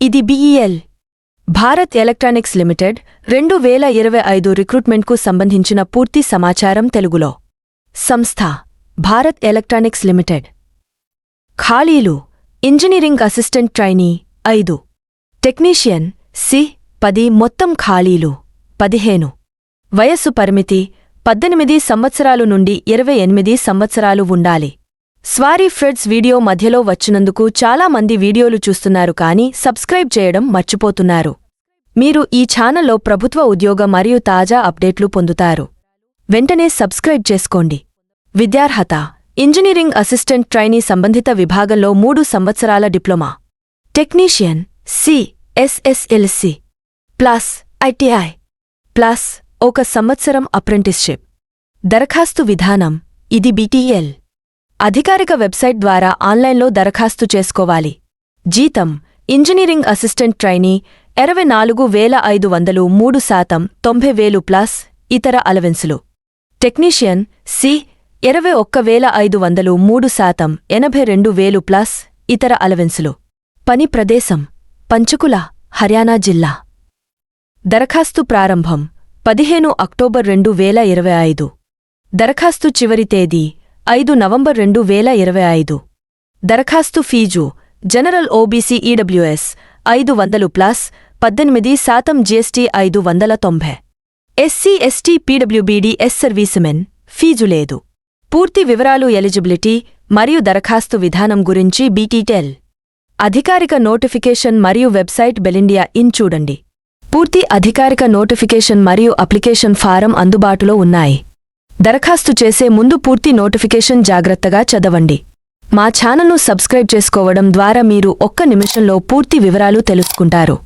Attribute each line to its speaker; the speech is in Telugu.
Speaker 1: ఇది బిఈఎల్ భారత్ ఎలక్ట్రానిక్స్ లిమిటెడ్ రెండు వేల ఇరవై ఐదు రిక్రూట్మెంట్కు సంబంధించిన పూర్తి సమాచారం తెలుగులో. సంస్థ భారత్ ఎలక్ట్రానిక్స్ లిమిటెడ్. ఖాళీలు ఇంజనీరింగ్ అసిస్టెంట్ ట్రైనీ ఐదు. టెక్నీషియన్ సి పది మొత్తం ఖాళీలు పదిహేను. వయస్సు పరిమితి పద్దెనిమిది సంవత్సరాలు నుండి ఇరవై ఎనిమిది సంవత్సరాలు ఉండాలి. స్వారీ ఫ్రెడ్స్ వీడియో మధ్యలో వచ్చినందుకు చాలా మంది వీడియోలు చూస్తున్నారు కానీ సబ్స్క్రైబ్ చేయడం మర్చిపోతున్నారు. మీరు ఈ ఛానల్లో ప్రభుత్వ ఉద్యోగ మరియు తాజా అప్డేట్లు పొందుతారు. వెంటనే సబ్స్క్రైబ్ చేసుకోండి. విద్యార్హత ఇంజనీరింగ్ అసిస్టెంట్ ట్రైనీ సంబంధిత విభాగంలో మూడు సంవత్సరాల diploma. Technician C SSLC plus ITI. Plus ఒక సంవత్సరం అప్రెంటిస్షిప్. దరఖాస్తు విధానం ఇది బీటీఎల్. అధికారిక వెబ్సైట్ ద్వారా ఆన్లైన్లో దరఖాస్తు చేసుకోవాలి. జీతం ఇంజనీరింగ్ అసిస్టెంట్ ట్రైనీ ఇరవై నాలుగు వేల ఐదు వందలు మూడు శాతం తొంభై వేలు ప్లస్ ఇతర అలవెన్సులు. టెక్నీషియన్ సి ఇరవై ఒక్క వేల ఐదు వందలు మూడు శాతం ఎనభై రెండు వేలు ప్లస్ ఇతర అలవెన్సులు. పని ప్రదేశం పంచకుల హర్యానా జిల్లా. దరఖాస్తు ప్రారంభం పదిహేను అక్టోబర్ రెండు వేల ఇరవై ఐదు. దరఖాస్తు చివరి తేదీ ఐదు నవంబర్ రెండు వేల ఇరవై ఐదు. దరఖాస్తు ఫీజు జనరల్ ఓబీసీ ఈడబ్ల్యూఎస్ ఐదు వందలు ప్లస్ పద్దెనిమిది శాతం జీఎస్టీ ఐదు వందల తొంభై. SC ST PWBD ex servicemen fee లేదు. పూర్తి వివరాలు ఎలిజిబిలిటీ మరియు దరఖాస్తు విధానం గురించి బీటీటెల్. అధికారిక నోటిఫికేషన్ మరియు వెబ్సైట్ బెలిండియా ఇన్ చూడండి. పూర్తి అధికారిక నోటిఫికేషన్ మరియు అప్లికేషన్ ఫారం అందుబాటులో ఉన్నాయి. దరఖాస్తు చేసే ముందు పూర్తి నోటిఫికేషన్ జాగ్రత్తగా చదవండి. మా ఛానల్ను సబ్స్క్రైబ్ చేసుకోవడం ద్వారా మీరు ఒక్క నిమిషంలో పూర్తి వివరాలు తెలుసుకుంటారు.